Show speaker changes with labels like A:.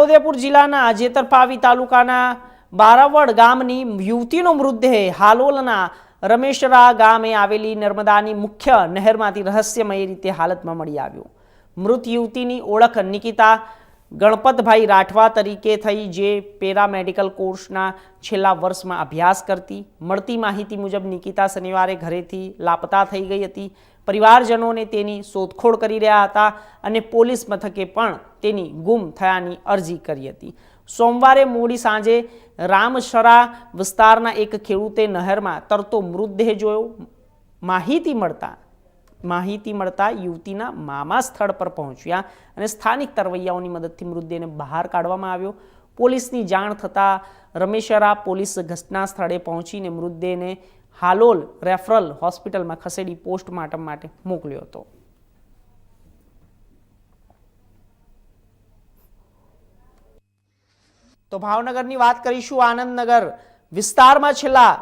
A: છોટાઉદેપુર જિલ્લાના જેતરપાવી તાલુકાના બારાવડ ગામની યુવતીનો મૃતદેહ હાલોલના રમેશરા ગામે આવેલી નર્મદાની મુખ્ય નહેરમાંથી રહસ્યમય રીતે હાલતમાં મળી આવ્યો. મૃત યુવતીની ઓળખ નિકિતા ગણપતભાઈ રાઠવા તરીકે થઈ જે પેરામેડિકલ કોર્સના છેલ્લા વર્ષમાં અભ્યાસ કરતી, મળતી માહિતી મુજબ નિકિતા શનિવારે ઘરેથી લાપતા થઈ ગઈ હતી. પરિવારજનોને તેની શોધખોળ કરી રહ્યા હતા અને પોલીસ મથકે પણ તેની ગુમ થયાની અરજી કરી હતી. સોમવારે મોડી સાંજે રામશરા વિસ્તારના એક ખેડૂતે નહેરમાં તરતો મૃતદેહ જોયો. માહિતી મળતા માહિતી મળતા યુવતીના મામા સ્થળ પર પહોંચ્યા અને સ્થાનિક તરવૈયાઓની મદદથી મૃતદેહને બહાર કાઢવામાં આવ્યો. પોલીસની જાણ થતાં રમેશરા પોલીસ ઘટના સ્થળે પહોંચીને મૃતદેહને હાલોલ રેફરલ હોસ્પિટલમાં ખસેડી પોસ્ટમોર્ટમ માટે મોકલ્યો હતો. તો ભાવનગરની વાત કરીશું આનંદનગર વિસ્તારમાં છેલ્લા